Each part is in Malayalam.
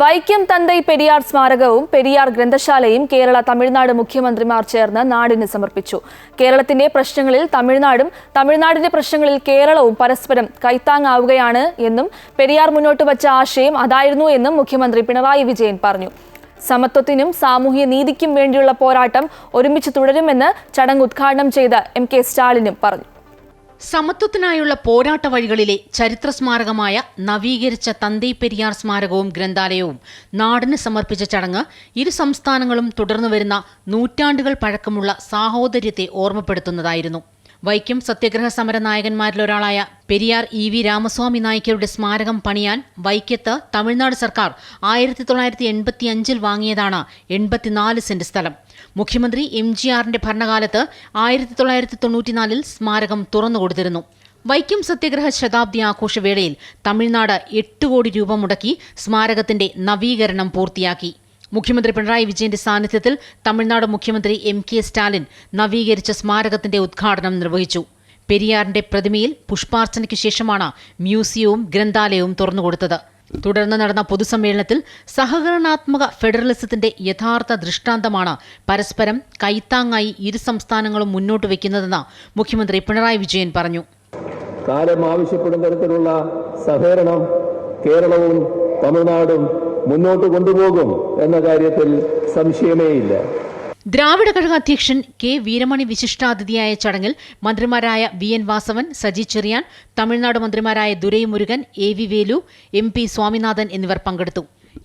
വൈക്കം തന്തൈ പെരിയാർ സ്മാരകവും പെരിയാർ ഗ്രന്ഥശാലയും കേരള തമിഴ്നാട് മുഖ്യമന്ത്രിമാർ ചേർന്ന് നാടിന് സമർപ്പിച്ചു. കേരളത്തിന്റെ പ്രശ്നങ്ങളിൽ തമിഴ്നാടും തമിഴ്നാടിന്റെ പ്രശ്നങ്ങളിൽ കേരളവും പരസ്പരം കൈത്താങ്ങാവുകയാണ് എന്നും പെരിയാർ മുന്നോട്ട് വച്ച ആശയം അതായിരുന്നു എന്നും മുഖ്യമന്ത്രി പിണറായി വിജയൻ പറഞ്ഞു. സമത്വത്തിനും സാമൂഹ്യ നീതിക്കും വേണ്ടിയുള്ള പോരാട്ടം ഒരുമിച്ച് തുടരുമെന്ന് ചടങ്ങ് ഉദ്ഘാടനം ചെയ്ത എം കെ സ്റ്റാലിനും പറഞ്ഞു. സമത്വത്തിനായുള്ള പോരാട്ട വഴികളിലെ ചരിത്ര സ്മാരകമായ നവീകരിച്ച തന്തി പെരിയാർ സ്മാരകവും ഗ്രന്ഥാലയവും നാടിന് സമർപ്പിച്ച ചടങ്ങ് ഇരു സംസ്ഥാനങ്ങളും തുടർന്നു വരുന്ന നൂറ്റാണ്ടുകൾ പഴക്കമുള്ള സാഹോദര്യത്തെ ഓർമ്മപ്പെടുത്തുന്നതായിരുന്നു. വൈക്കം സത്യഗ്രഹ സമര നായകന്മാരിലൊരാളായ പെരിയാർ ഇ വി രാമസ്വാമി നായ്ക്കരുടെ സ്മാരകം പണിയാൻ വൈക്കത്ത് തമിഴ്നാട് സർക്കാർ ആയിരത്തി തൊള്ളായിരത്തി എൺപത്തി അഞ്ചിൽ വാങ്ങിയതാണ് എൺപത്തിനാല് സെന്റ് സ്ഥലം. മുഖ്യമന്ത്രി എം ജി ആറിന്റെ ഭരണകാലത്ത് ആയിരത്തി തൊള്ളായിരത്തി തൊണ്ണൂറ്റിനാലിൽ സ്മാരകം തുറന്നുകൊടുത്തിരുന്നു വൈക്കം സത്യഗ്രഹ ശതാബ്ദി ആഘോഷവേളയിൽ തമിഴ്നാട് എട്ട് കോടി രൂപ മുടക്കി സ്മാരകത്തിന്റെ നവീകരണം പൂർത്തിയാക്കി. മുഖ്യമന്ത്രി പിണറായി വിജയന്റെ സാന്നിധ്യത്തിൽ തമിഴ്നാട് മുഖ്യമന്ത്രി എം കെ സ്റ്റാലിൻ നവീകരിച്ച സ്മാരകത്തിന്റെ ഉദ്ഘാടനം നിർവഹിച്ചു. പെരിയാറിന്റെ പ്രതിമയിൽ പുഷ്പാർച്ചനയ്ക്ക് ശേഷമാണ് മ്യൂസിയവും ഗ്രന്ഥാലയവും തുറന്നുകൊടുത്തത്. തുടർന്ന് നടന്ന പൊതുസമ്മേളനത്തിൽ സഹകരണാത്മക ഫെഡറലിസത്തിന്റെ യഥാർത്ഥ ദൃഷ്ടാന്തമാണ് പരസ്പരം കൈത്താങ്ങായി ഇരു സംസ്ഥാനങ്ങളും മുന്നോട്ട് വയ്ക്കുന്നതെന്ന് മുഖ്യമന്ത്രി പിണറായി വിജയൻ പറഞ്ഞു. കാലം ആവശ്യപ്പെടുന്ന തരത്തിലുള്ള സഹകരണം കേരളവും തമിഴ്നാടും മുന്നോട്ട് കൊണ്ടുപോകും എന്ന കാര്യത്തിൽ സംശയമേയില്ല. ദ്രാവിഡ കഴക അധ്യക്ഷൻ കെ വീരമണി വിശിഷ്ടാതിഥിയായ ചടങ്ങിൽ മന്ത്രിമാരായ വി എൻ വാസവൻ സജി ചെറിയാൻ തമിഴ്നാട് മന്ത്രിമാരായ Durai Murugan A V Velu M P Swaminathan എന്നിവർ പങ്കെടുത്തു.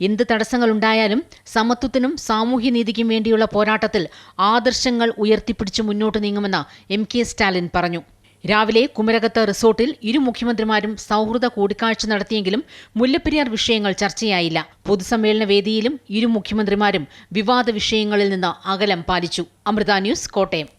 എന്ത് തടസ്സങ്ങളുണ്ടായാലും സമത്വത്തിനും സാമൂഹ്യനീതിക്കും വേണ്ടിയുള്ള പോരാട്ടത്തിൽ ആദർശങ്ങൾ ഉയർത്തിപ്പിടിച്ച് മുന്നോട്ട് നീങ്ങുമെന്ന് എം കെ സ്റ്റാലിൻ പറഞ്ഞു. രാവിലെ കുമരകത്ത് റിസോർട്ടിൽ ഇരു മുഖ്യമന്ത്രിമാരും സൗഹൃദ കൂടിക്കാഴ്ച നടത്തിയെങ്കിലും മുല്ലപ്പെരിയാർ വിഷയങ്ങൾ ചർച്ചയായില്ല. പൊതുസമ്മേളന വേദിയിലും ഇരു മുഖ്യമന്ത്രിമാരും വിവാദ വിഷയങ്ങളിൽ നിന്ന് അകലം പാലിച്ചു. അമൃത ന്യൂസ് കോട്ടയം.